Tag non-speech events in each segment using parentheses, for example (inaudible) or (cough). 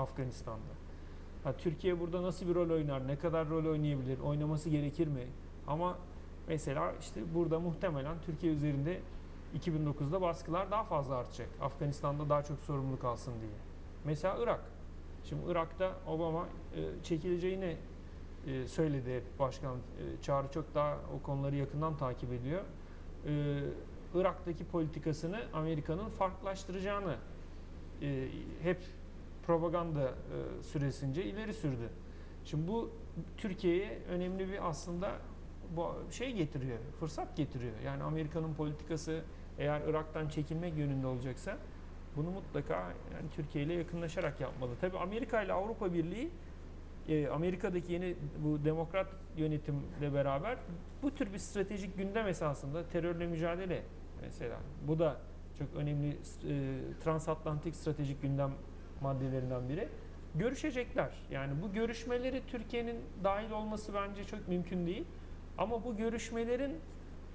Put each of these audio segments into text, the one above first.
Afganistan'da. Ha, Türkiye burada nasıl bir rol oynar, ne kadar rol oynayabilir, oynaması gerekir mi? Ama mesela işte burada muhtemelen Türkiye üzerinde 2009'da baskılar daha fazla artacak. Afganistan'da daha çok sorumluluk alsın diye. Mesela Irak. Şimdi Irak'ta Obama e, çekileceğini e, söyledi başkan. E, Çağrı çok daha o konuları yakından takip ediyor. E, Irak'taki politikasını Amerika'nın farklılaştıracağını e, hep propaganda e, süresince ileri sürdü. Şimdi bu Türkiye'ye önemli bir aslında bu şey getiriyor, fırsat getiriyor. Yani Amerika'nın politikası eğer Irak'tan çekilmek yönünde olacaksa bunu mutlaka yani Türkiye ile yakınlaşarak yapmalı. Tabii Amerika ile Avrupa Birliği e, Amerika'daki yeni bu demokrat yönetimle beraber bu tür bir stratejik gündem esasında terörle mücadele mesela bu da çok önemli e, transatlantik stratejik gündem maddelerinden biri. Görüşecekler. Yani bu görüşmeleri Türkiye'nin dahil olması bence çok mümkün değil. Ama bu görüşmelerin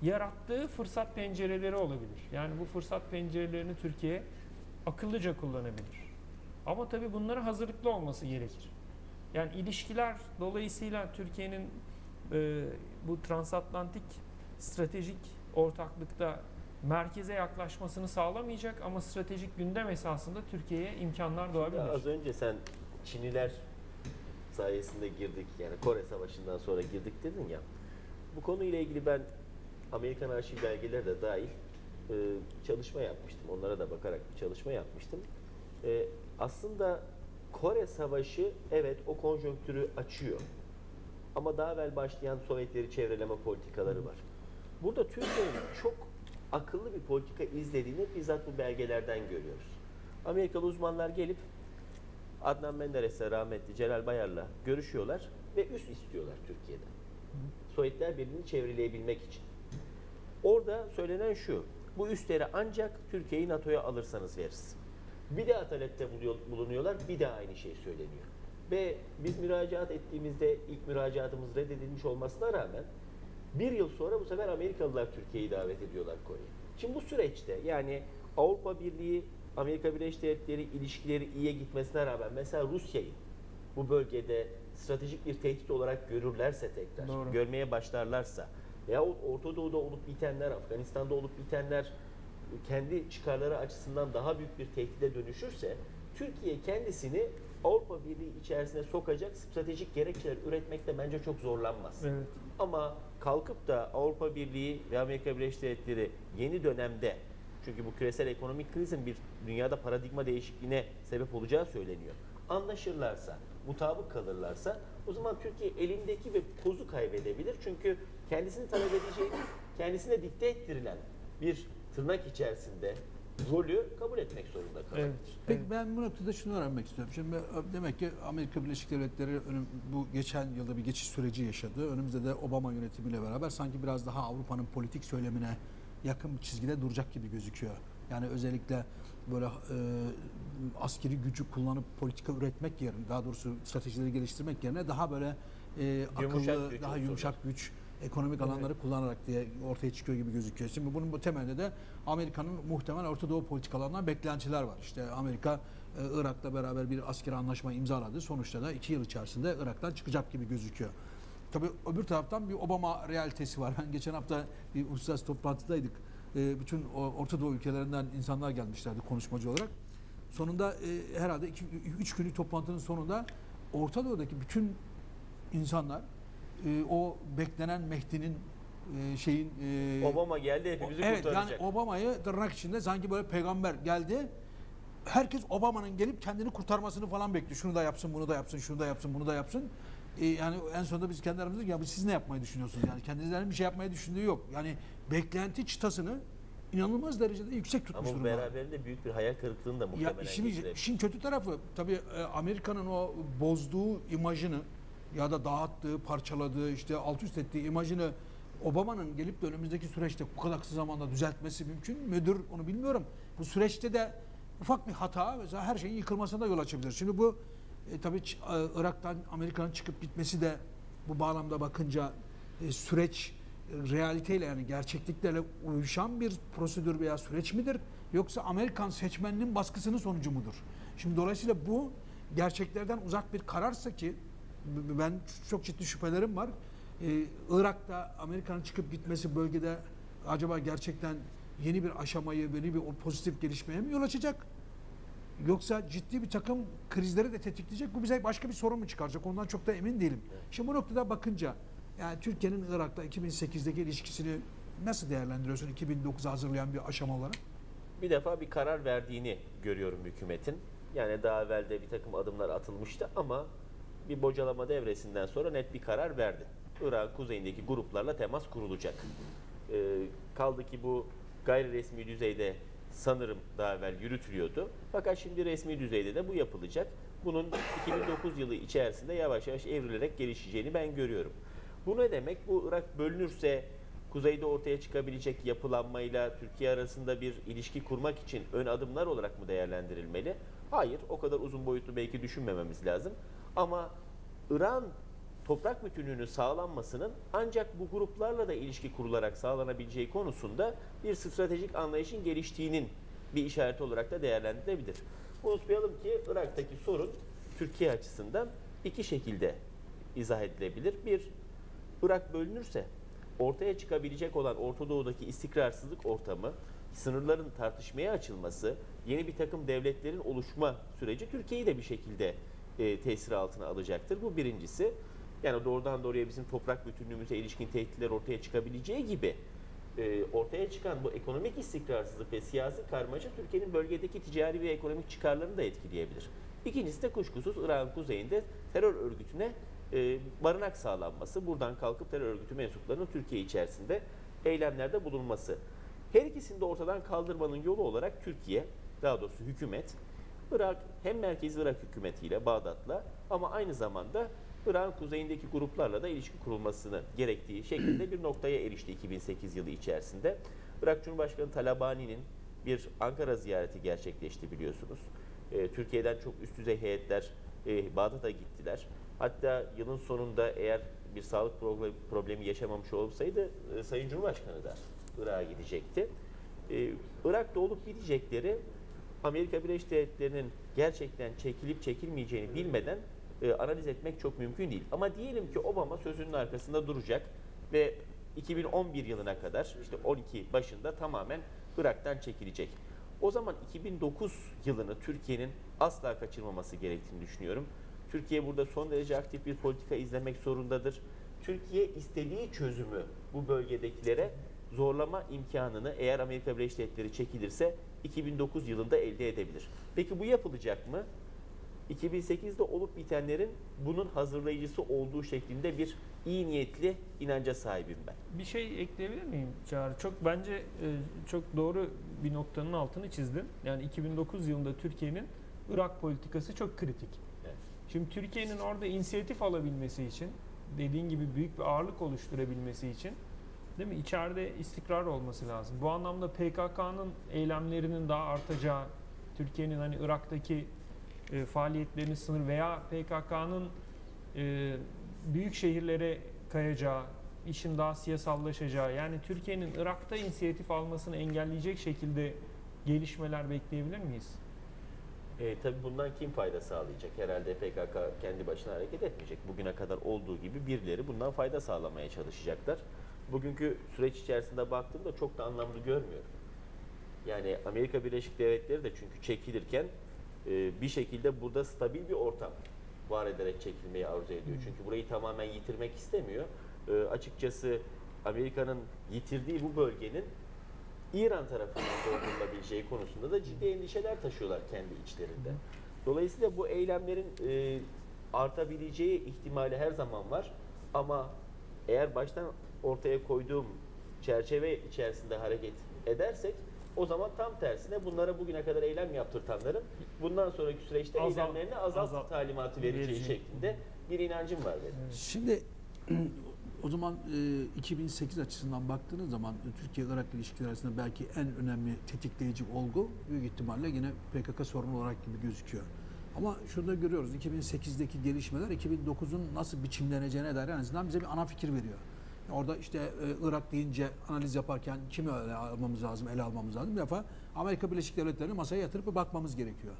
yarattığı fırsat pencereleri olabilir. Yani bu fırsat pencerelerini Türkiye akıllıca kullanabilir. Ama tabii bunlara hazırlıklı olması gerekir. Yani ilişkiler dolayısıyla Türkiye'nin e, bu transatlantik stratejik ortaklıkta merkeze yaklaşmasını sağlamayacak ama stratejik gündem esasında Türkiye'ye imkanlar doğabilir. Az önce sen Çiniler sayesinde girdik yani Kore Savaşı'ndan sonra girdik dedin ya. Bu konuyla ilgili ben Amerikan arşiv belgeleri de dahil e, çalışma yapmıştım. Onlara da bakarak bir çalışma yapmıştım. E, aslında Kore Savaşı evet o konjonktürü açıyor. Ama daha evvel başlayan Sovyetleri çevreleme politikaları var. Burada Türkiye'nin çok akıllı bir politika izlediğini bizzat bu belgelerden görüyoruz. Amerikalı uzmanlar gelip Adnan Menderes'le rahmetli Celal Bayar'la görüşüyorlar ve üst istiyorlar Türkiye'den. Sovyetler Birliği'ni çevreleyebilmek için. Orada söylenen şu, bu üstleri ancak Türkiye'yi NATO'ya alırsanız veririz. Bir daha talepte bulunuyorlar, bir daha aynı şey söyleniyor. Ve biz müracaat ettiğimizde ilk müracaatımız reddedilmiş olmasına rağmen bir yıl sonra bu sefer Amerikalılar Türkiye'yi davet ediyorlar Kore'ye. Şimdi bu süreçte yani Avrupa Birliği, Amerika Birleşik Devletleri ilişkileri iyiye gitmesine rağmen mesela Rusya'yı bu bölgede stratejik bir tehdit olarak görürlerse tekrar, Doğru. görmeye başlarlarsa veya Orta Doğu'da olup bitenler, Afganistan'da olup bitenler kendi çıkarları açısından daha büyük bir tehdide dönüşürse Türkiye kendisini Avrupa Birliği içerisine sokacak stratejik gerekçeler üretmekte bence çok zorlanmaz. Evet. Ama kalkıp da Avrupa Birliği ve Amerika Birleşik Devletleri yeni dönemde çünkü bu küresel ekonomik krizin bir dünyada paradigma değişikliğine sebep olacağı söyleniyor. Anlaşırlarsa, mutabık kalırlarsa o zaman Türkiye elindeki ve pozu kaybedebilir. Çünkü kendisini talep edeceği, kendisine dikte ettirilen bir tırnak içerisinde rolü kabul etmek zorunda kalır. Evet. Peki evet. ben bu noktada şunu öğrenmek istiyorum. Şimdi demek ki Amerika Birleşik Devletleri önüm- bu geçen yılda bir geçiş süreci yaşadı. Önümüzde de Obama yönetimiyle beraber sanki biraz daha Avrupa'nın politik söylemine yakın bir çizgide duracak gibi gözüküyor. Yani özellikle böyle e, askeri gücü kullanıp politika üretmek yerine, daha doğrusu stratejileri geliştirmek yerine daha böyle e, Yumuşak akıllı, güç daha yumuşak güç, ekonomik alanları kullanarak diye ortaya çıkıyor gibi gözüküyor. Şimdi bunun bu temelde de Amerika'nın muhtemel Orta Doğu politikalarından beklentiler var. İşte Amerika e, Irak'la beraber bir askeri anlaşma imzaladı. Sonuçta da iki yıl içerisinde Irak'tan çıkacak gibi gözüküyor. Tabii öbür taraftan bir Obama realitesi var. (laughs) Ben geçen hafta bir uluslararası toplantıdaydık. E, bütün Orta Doğu ülkelerinden insanlar gelmişlerdi konuşmacı olarak. Sonunda e, herhalde 3 günlük toplantının sonunda Orta Doğu'daki bütün insanlar e, o beklenen Mehdi'nin e, şeyin e, Obama geldi hepimizi evet kurtaracak. yani Obama'yı tırnak içinde sanki böyle peygamber geldi. Herkes Obama'nın gelip kendini kurtarmasını falan bekliyor. Şunu da yapsın, bunu da yapsın, şunu da yapsın, bunu da yapsın. E, yani en sonunda biz kendi aramızda ya siz ne yapmayı düşünüyorsunuz? Yani kendinizden bir şey yapmayı düşündüğü yok. Yani beklenti çıtasını inanılmaz derecede yüksek tutmuş Ama bu durumda. beraberinde büyük bir hayal kırıklığını da Ya muhtemelen işin, getirebilir. işin kötü tarafı tabii e, Amerika'nın o bozduğu imajını ya da dağıttığı, parçaladığı, işte alt üst ettiği imajını Obama'nın gelip de önümüzdeki süreçte bu kadar kısa zamanda düzeltmesi mümkün müdür onu bilmiyorum. Bu süreçte de ufak bir hata mesela her şeyin yıkılmasına da yol açabilir. Şimdi bu e, tabii e, Irak'tan Amerika'nın çıkıp gitmesi de bu bağlamda bakınca e, süreç e, realiteyle yani gerçekliklerle uyuşan bir prosedür veya süreç midir? Yoksa Amerikan seçmeninin baskısının sonucu mudur? Şimdi dolayısıyla bu gerçeklerden uzak bir kararsa ki ben çok ciddi şüphelerim var. Ee, Irak'ta Amerika'nın çıkıp gitmesi bölgede acaba gerçekten yeni bir aşamayı, yeni bir pozitif gelişmeye mi yol açacak? Yoksa ciddi bir takım krizleri de tetikleyecek. Bu bize başka bir sorun mu çıkaracak? Ondan çok da emin değilim. Şimdi bu noktada bakınca yani Türkiye'nin Irak'la 2008'deki ilişkisini nasıl değerlendiriyorsun 2009'a hazırlayan bir aşama olarak? Bir defa bir karar verdiğini görüyorum hükümetin. Yani daha evvel de bir takım adımlar atılmıştı ama bir bocalama devresinden sonra net bir karar verdi. Irak kuzeyindeki gruplarla temas kurulacak. Ee, kaldı ki bu gayri resmi düzeyde sanırım daha evvel yürütülüyordu. Fakat şimdi resmi düzeyde de bu yapılacak. Bunun 2009 yılı içerisinde yavaş yavaş evrilerek gelişeceğini ben görüyorum. Bu ne demek? Bu Irak bölünürse kuzeyde ortaya çıkabilecek yapılanmayla Türkiye arasında bir ilişki kurmak için ön adımlar olarak mı değerlendirilmeli? Hayır, o kadar uzun boyutlu belki düşünmememiz lazım. Ama İran toprak bütünlüğünün sağlanmasının ancak bu gruplarla da ilişki kurularak sağlanabileceği konusunda bir stratejik anlayışın geliştiğinin bir işareti olarak da değerlendirilebilir. Unutmayalım ki Irak'taki sorun Türkiye açısından iki şekilde izah edilebilir. Bir, Irak bölünürse ortaya çıkabilecek olan Orta Doğu'daki istikrarsızlık ortamı, sınırların tartışmaya açılması, yeni bir takım devletlerin oluşma süreci Türkiye'yi de bir şekilde e, tesir altına alacaktır. Bu birincisi. Yani doğrudan doğruya bizim toprak bütünlüğümüze ilişkin tehditler ortaya çıkabileceği gibi e, ortaya çıkan bu ekonomik istikrarsızlık ve siyasi karmaşa Türkiye'nin bölgedeki ticari ve ekonomik çıkarlarını da etkileyebilir. İkincisi de kuşkusuz Irak'ın kuzeyinde terör örgütüne e, barınak sağlanması, buradan kalkıp terör örgütü mensuplarının Türkiye içerisinde eylemlerde bulunması. Her ikisini de ortadan kaldırmanın yolu olarak Türkiye, daha doğrusu hükümet, Irak hem merkezi Irak hükümetiyle, Bağdat'la ama aynı zamanda Irak'ın kuzeyindeki gruplarla da ilişki kurulmasını gerektiği şeklinde bir noktaya erişti 2008 yılı içerisinde. Irak Cumhurbaşkanı Talabani'nin bir Ankara ziyareti gerçekleşti biliyorsunuz. Ee, Türkiye'den çok üst düzey heyetler e, Bağdat'a gittiler. Hatta yılın sonunda eğer bir sağlık proble- problemi yaşamamış olsaydı e, Sayın Cumhurbaşkanı da Irak'a gidecekti. Ee, Irak'ta olup bitecekleri Amerika Birleşik Devletleri'nin gerçekten çekilip çekilmeyeceğini bilmeden e, analiz etmek çok mümkün değil. Ama diyelim ki Obama sözünün arkasında duracak ve 2011 yılına kadar işte 12 başında tamamen Irak'tan çekilecek. O zaman 2009 yılını Türkiye'nin asla kaçırmaması gerektiğini düşünüyorum. Türkiye burada son derece aktif bir politika izlemek zorundadır. Türkiye istediği çözümü bu bölgedekilere zorlama imkanını eğer Amerika Birleşik Devletleri çekilirse 2009 yılında elde edebilir. Peki bu yapılacak mı? 2008'de olup bitenlerin bunun hazırlayıcısı olduğu şeklinde bir iyi niyetli inanca sahibim ben. Bir şey ekleyebilir miyim Çağrı? Çok bence e, çok doğru bir noktanın altını çizdin. Yani 2009 yılında Türkiye'nin Irak politikası çok kritik. Evet. Şimdi Türkiye'nin orada inisiyatif alabilmesi için, dediğin gibi büyük bir ağırlık oluşturabilmesi için değil mi? İçeride istikrar olması lazım. Bu anlamda PKK'nın eylemlerinin daha artacağı, Türkiye'nin hani Irak'taki e, faaliyetlerini sınır veya PKK'nın e, büyük şehirlere kayacağı, işin daha siyasallaşacağı yani Türkiye'nin Irak'ta inisiyatif almasını engelleyecek şekilde gelişmeler bekleyebilir miyiz? E, tabii bundan kim fayda sağlayacak? Herhalde PKK kendi başına hareket etmeyecek. Bugüne kadar olduğu gibi birileri bundan fayda sağlamaya çalışacaklar. Bugünkü süreç içerisinde baktığımda çok da anlamlı görmüyorum. Yani Amerika Birleşik Devletleri de çünkü çekilirken e, bir şekilde burada stabil bir ortam var ederek çekilmeyi arzu ediyor. Çünkü burayı tamamen yitirmek istemiyor. E, açıkçası Amerika'nın yitirdiği bu bölgenin İran tarafından doldurulabileceği konusunda da ciddi endişeler taşıyorlar kendi içlerinde. Dolayısıyla bu eylemlerin e, artabileceği ihtimali her zaman var. Ama eğer baştan ortaya koyduğum çerçeve içerisinde hareket edersek o zaman tam tersine bunlara bugüne kadar eylem yaptırtanların bundan sonraki süreçte Azalt- eylemlerini azalt, azalt- talimatı vereceği vereceği. şeklinde bir inancım var benim. Şimdi (clears throat) o zaman e, 2008 açısından baktığınız zaman e, Türkiye-Irak ilişkileri arasında belki en önemli tetikleyici olgu büyük ihtimalle yine PKK sorunu olarak gibi gözüküyor. Ama şurada görüyoruz 2008'deki gelişmeler 2009'un nasıl biçimleneceğine dair en azından bize bir ana fikir veriyor. Orada işte e, Irak deyince analiz yaparken kimi ele almamız lazım, ele almamız lazım. Bir defa Amerika Birleşik Devletleri'ni masaya yatırıp bir bakmamız gerekiyor.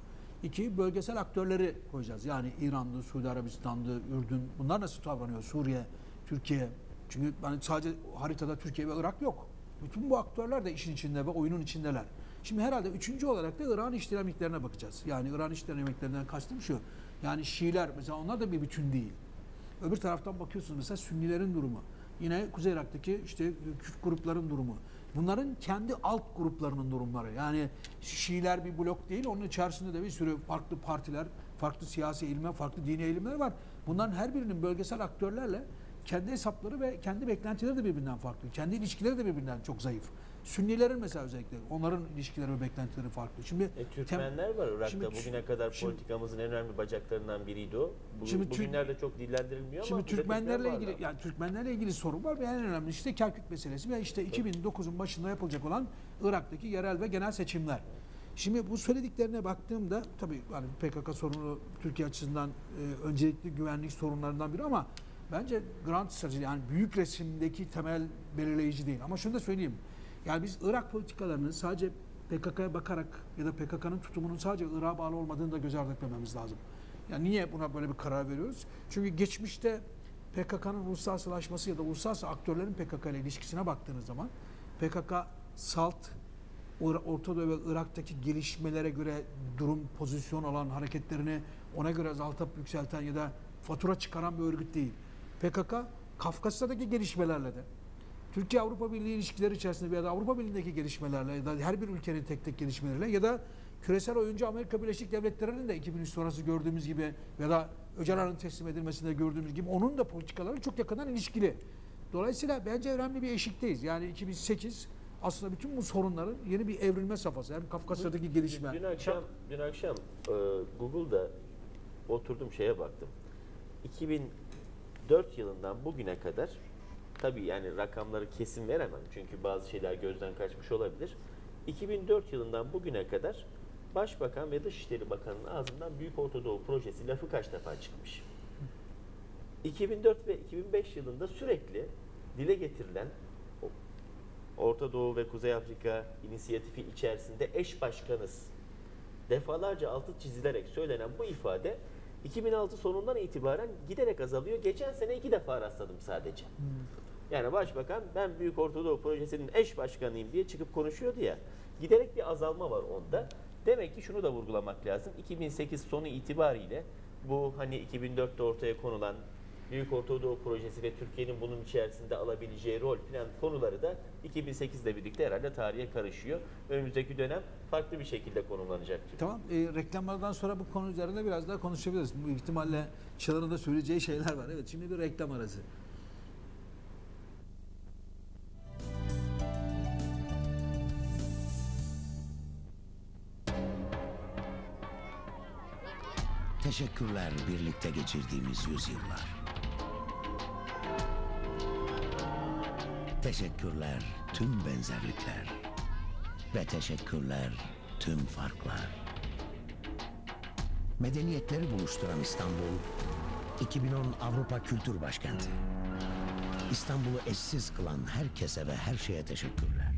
İki, bölgesel aktörleri koyacağız. Yani İran'dı, Suudi Arabistan'dı, Ürdün. Bunlar nasıl davranıyor? Suriye, Türkiye. Çünkü hani sadece haritada Türkiye ve Irak yok. Bütün bu aktörler de işin içinde ve oyunun içindeler. Şimdi herhalde üçüncü olarak da İran iş dinamiklerine bakacağız. Yani İran iş dinamiklerinden kastım şu. Yani Şiiler mesela onlar da bir bütün değil. Öbür taraftan bakıyorsunuz mesela Sünnilerin durumu. Yine Kuzey Irak'taki işte Kürt grupların durumu. Bunların kendi alt gruplarının durumları. Yani Şiiler bir blok değil. Onun içerisinde de bir sürü farklı partiler, farklı siyasi eğilimler, farklı dini eğilimler var. Bunların her birinin bölgesel aktörlerle kendi hesapları ve kendi beklentileri de birbirinden farklı. Kendi ilişkileri de birbirinden çok zayıf. Sünnilerin mesela özellikle onların ilişkileri ve beklentileri farklı. Şimdi E, Türkmenler var Irak'ta. Şimdi- Bugüne kadar şimdi- politikamızın en önemli bacaklarından biriydi o. Bugün, Şimdi bugünlerde çok dillendirilmiyor ama Şimdi Türkmenlerle Türkmen ilgili var yani Türkmenlerle ilgili sorun var ve en önemli işte Kerkük meselesi ve işte 2009'un başında yapılacak olan Irak'taki yerel ve genel seçimler. Şimdi bu söylediklerine baktığımda tabii hani PKK sorunu Türkiye açısından e, öncelikli güvenlik sorunlarından biri ama bence grand strateji yani büyük resimdeki temel belirleyici değil. Ama şunu da söyleyeyim. Yani biz Irak politikalarını sadece PKK'ya bakarak ya da PKK'nın tutumunun sadece Irak'a bağlı olmadığını da göz ardı etmememiz lazım. Yani niye buna böyle bir karar veriyoruz? Çünkü geçmişte PKK'nın uluslararasılaşması ya da uluslararası aktörlerin PKK ile ilişkisine baktığınız zaman PKK salt Or- Orta Doğu ve Irak'taki gelişmelere göre durum, pozisyon alan hareketlerini ona göre azaltıp yükselten ya da fatura çıkaran bir örgüt değil. PKK Kafkasya'daki gelişmelerle de Türkiye Avrupa Birliği ilişkileri içerisinde ya da Avrupa Birliği'ndeki gelişmelerle ya da her bir ülkenin tek tek gelişmeleriyle ya da küresel oyuncu Amerika Birleşik Devletleri'nin de 2003 sonrası gördüğümüz gibi ya da Öcalan'ın teslim edilmesinde gördüğümüz gibi onun da politikaları çok yakından ilişkili. Dolayısıyla bence önemli bir eşikteyiz. Yani 2008 aslında bütün bu sorunların yeni bir evrilme safhası. Hem Kafkasya'daki gelişme. Dün akşam, dün akşam e, Google'da oturdum şeye baktım. 2004 yılından bugüne kadar tabii yani rakamları kesin veremem çünkü bazı şeyler gözden kaçmış olabilir. 2004 yılından bugüne kadar Başbakan ve Dışişleri Bakanı'nın ağzından Büyük Ortadoğu Projesi lafı kaç defa çıkmış? 2004 ve 2005 yılında sürekli dile getirilen Orta Doğu ve Kuzey Afrika inisiyatifi içerisinde eş başkanız defalarca altı çizilerek söylenen bu ifade 2006 sonundan itibaren giderek azalıyor. Geçen sene iki defa rastladım sadece. Yani başbakan ben Büyük Orta Doğu Projesi'nin eş başkanıyım diye çıkıp konuşuyordu ya. Giderek bir azalma var onda. Demek ki şunu da vurgulamak lazım. 2008 sonu itibariyle bu hani 2004'te ortaya konulan Büyük Orta Doğu Projesi ve Türkiye'nin bunun içerisinde alabileceği rol plan konuları da 2008 ile birlikte herhalde tarihe karışıyor. Önümüzdeki dönem farklı bir şekilde konumlanacaktır. Tamam. E, reklamlardan sonra bu konu üzerinde biraz daha konuşabiliriz. Bu ihtimalle Çağlar'ın da söyleyeceği şeyler var. Evet şimdi bir reklam arası. Teşekkürler birlikte geçirdiğimiz yüzyıllar. Teşekkürler tüm benzerlikler. Ve teşekkürler tüm farklar. Medeniyetleri buluşturan İstanbul, 2010 Avrupa Kültür Başkenti. İstanbul'u eşsiz kılan herkese ve her şeye teşekkürler.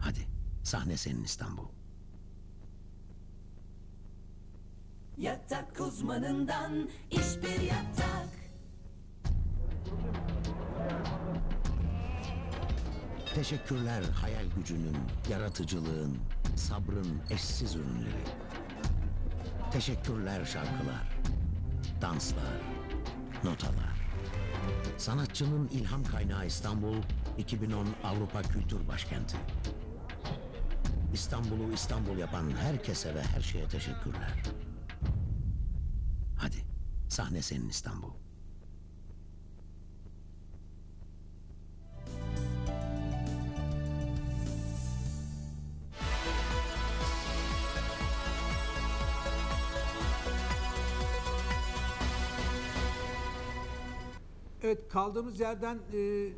Hadi sahne senin İstanbul. Yatak uzmanından iş bir yatak. Teşekkürler hayal gücünün, yaratıcılığın, sabrın eşsiz ürünleri. Teşekkürler şarkılar, danslar, notalar. Sanatçının ilham kaynağı İstanbul, 2010 Avrupa Kültür Başkenti. İstanbul'u İstanbul yapan herkese ve her şeye teşekkürler. Hadi, sahne senin İstanbul. Evet kaldığımız yerden e,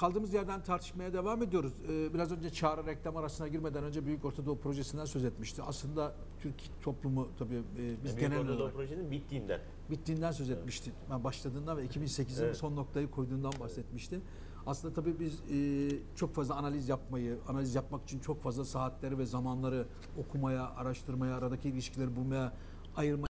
kaldığımız yerden tartışmaya devam ediyoruz. E, biraz önce Çağrı reklam arasına girmeden önce Büyük Ortadoğu Projesi'nden söz etmişti. Aslında Türk toplumu tabii e, biz Büyük genel Orta Doğu olarak Projesi'nin bittiğinden. bittiğinden söz etmişti. Ben başladığından ve 2008'in Evet. son noktayı koyduğundan bahsetmişti. Aslında tabii biz e, çok fazla analiz yapmayı, analiz yapmak için çok fazla saatleri ve zamanları okumaya, araştırmaya, aradaki ilişkileri bulmaya ayırma